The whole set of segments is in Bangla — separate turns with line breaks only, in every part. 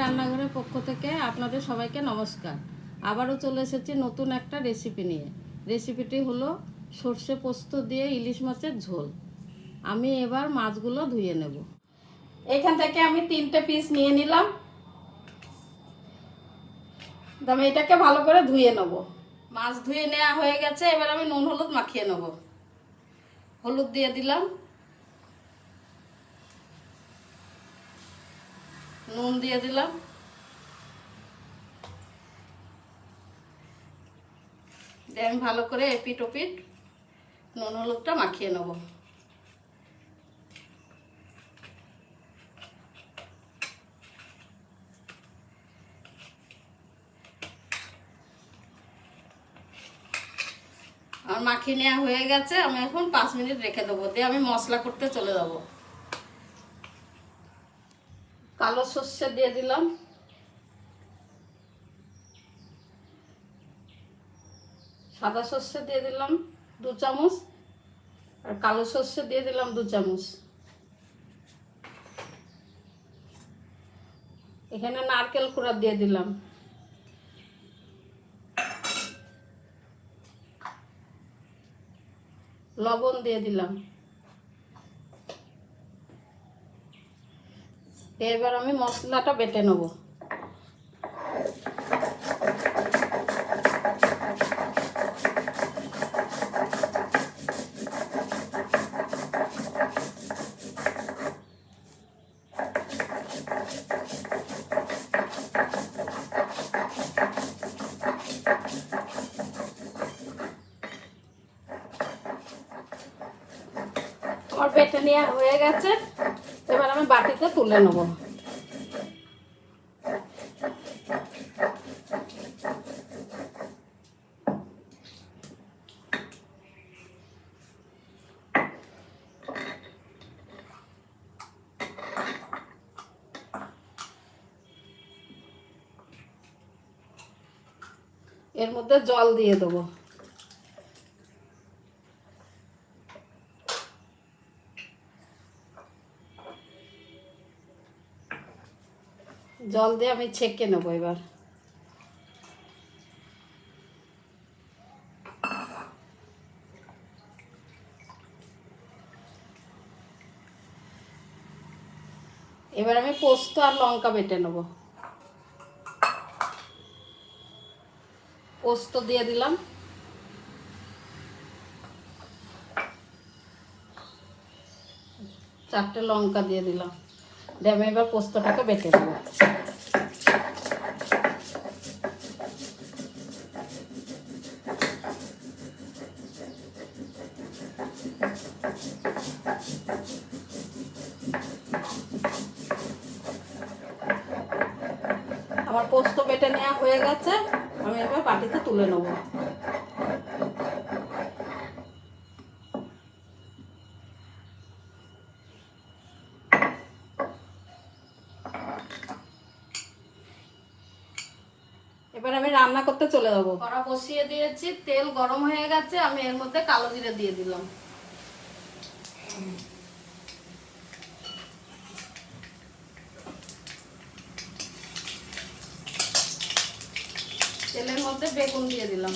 রান্নাঘরের পক্ষ থেকে আপনাদের সবাইকে নমস্কার। আবারও চলে এসেছি নতুন একটা রেসিপি নিয়ে। রেসিপিটি হলো সর্ষে পোস্ত দিয়ে ইলিশ মাছের ঝোল। আমি এবার মাছগুলো ধুয়ে নেব। এখান থেকে আমি তিনটে পিস নিয়ে নিলাম। তো আমি এটাকে ভালো করে ধুয়ে নেব। মাছ ধুয়ে নেওয়া হয়ে গেছে, এবার আমি নুন হলুদ মাখিয়ে নেব। হলুদ দিয়ে দিলাম। নুন দিয়ে দিলাম। দিয়ে আমি ভালো করে এপিট ওপিট নুন হলুদটা মাখিয়ে নেব। আমার মাখিয়ে নেওয়া হয়ে গেছে, আমি এখন পাঁচ মিনিট রেখে দেবো, দিয়ে আমি মশলা করতে চলে যাব। কালো সর্ষে দিয়ে দিলাম। সাদা সর্ষে দিয়ে দিলাম দু চামচ আর কালো সর্ষে দিয়ে দিলাম দু চামচ। এখানে নারকেল কুড়া দিয়ে দিলাম। লবণ দিয়ে দিলাম। এবার আমি মশলাটা বেটে নেব। আমার বেটে নেওয়া হয়ে গেছে। এবার আমি বাটিতে তুলে নেব। এর মধ্যে জল দিয়ে দেবো। জল দিয়ে আমি ছেঁকে নেব এবার। এবার আমি পোস্ত আর লঙ্কা বেটে নেব। পোস্ত দিয়ে দিলাম। চারটে লঙ্কা দিয়ে দিলাম। দিয়ে আমি এবার পোস্তটাকে বেটে দেবো আমার পোস্ত বেটে নেওয়া হয়ে গেছে, আমি এবার বাটিতে তুলে নেব। এবার আমি রান্না করতে চলে যাব। কড়া বসিয়ে দিয়েছি, তেল গরম হয়ে গেছে, আমি এর মধ্যে কালো জিরে দিয়ে দিলাম। তেলের মধ্যে বেগুন দিয়ে দিলাম।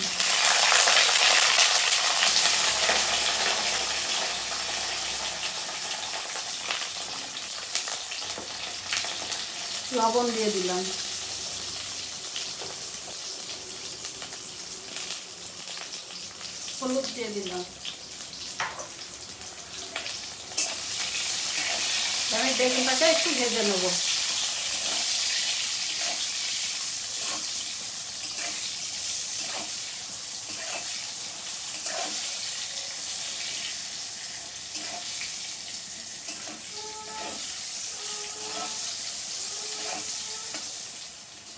লবণ দিয়ে দিলাম হলুদ দিয়ে দিলাম। আমি বেগুনটাকে একটু ভেজে নেব।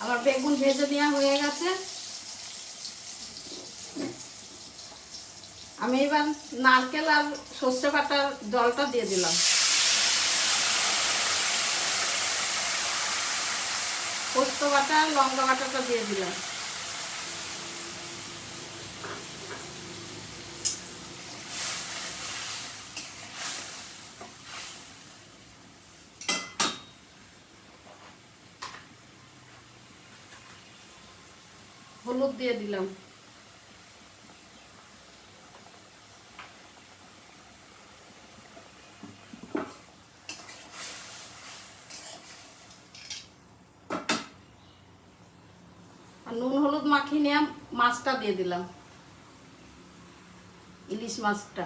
আমার বেগুন ভেজে নেওয়া হয়ে গেছে। আমি এবার নারকেল আর সর্ষে বাটার জলটা দিয়ে দিলাম। পোস্ত বাটা লঙ্কা বাটাটা দিয়ে দিলাম। হলুদ দিয়ে দিলাম। নুন হলুদ মাখিয়ে নিয়ে মাছটা দিয়ে দিলাম। ইলিশ মাছটা।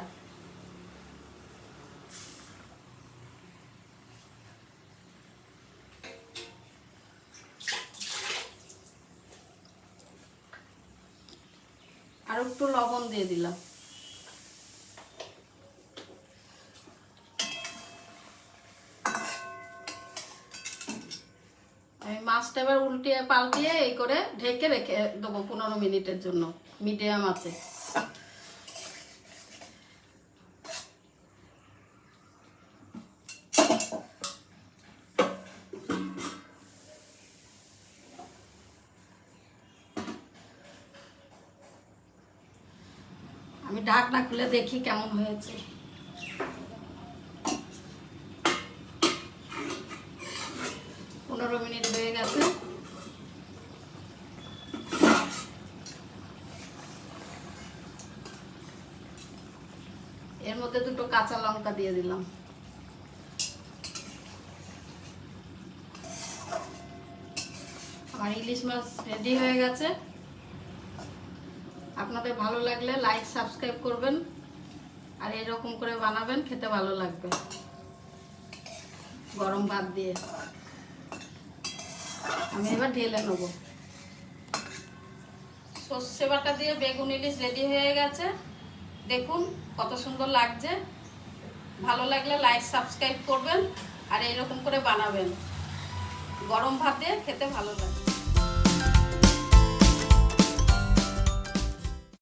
আর একটু লবণ দিয়ে দিলাম আমি মাছটা এবার উল্টিয়ে পাল্টিয়ে এই করে ঢেকে রেখে দেবো পনেরো মিনিটের জন্য। মিডিয়াম আছে। আমি ঢাকনা খুলে দেখি কেমন হয়েছে পনেরো মিনিট হয়ে গেছে এর মধ্যে দুটো কাঁচা লঙ্কা দিয়ে দিলাম। আমার ইলিশ মাছ রেডি হয়ে গেছে। আপনাদের ভালো লাগলে লাইক সাবস্ক্রাইব করবেন আর এরকম করে বানাবেন, খেতে ভালো লাগবে। গরম ভাত দিয়ে। আমি এবার ঢেলে নেব। সর্ষে বাটা দিয়ে বেগুন ইলিশ রেডি হয়ে গেছে। দেখুন, কত সুন্দর লাগছে। ভালো লাগলে লাইক সাবস্ক্রাইব করবেন আর এইরকম করে বানাবেন। গরম ভাত খেতে ভালো লাগে।